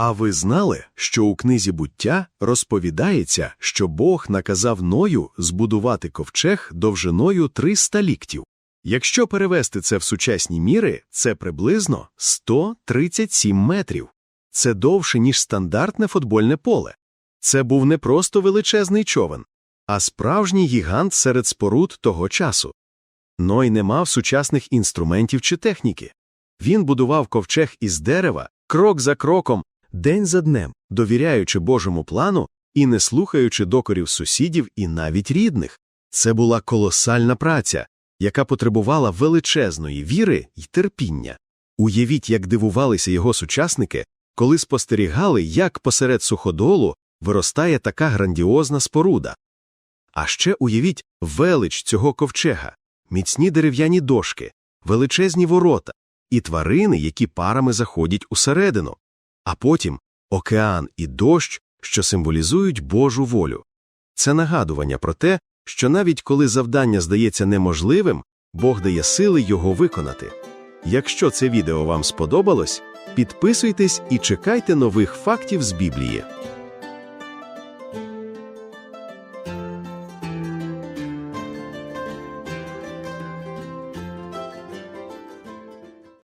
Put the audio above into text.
А ви знали, що у книзі буття розповідається, що Бог наказав Ною збудувати ковчег довжиною 300 ліктів. Якщо перевести це в сучасні міри, це приблизно 137 метрів. Це довше, ніж стандартне футбольне поле. Це був не просто величезний човен, а справжній гігант серед споруд того часу. Ной не мав сучасних інструментів чи техніки. Він будував ковчег із дерева, крок за кроком, день за днем, довіряючи Божому плану і не слухаючи докорів сусідів і навіть рідних. Це була колосальна праця, яка потребувала величезної віри й терпіння. Уявіть, як дивувалися його сучасники, коли спостерігали, як посеред суходолу виростає така грандіозна споруда. А ще уявіть велич цього ковчега, міцні дерев'яні дошки, величезні ворота і тварини, які парами заходять усередину, а потім океан і дощ, що символізують Божу волю. Це нагадування про те, що навіть коли завдання здається неможливим, Бог дає сили його виконати. Якщо це відео вам сподобалось, підписуйтесь і чекайте нових фактів з Біблії.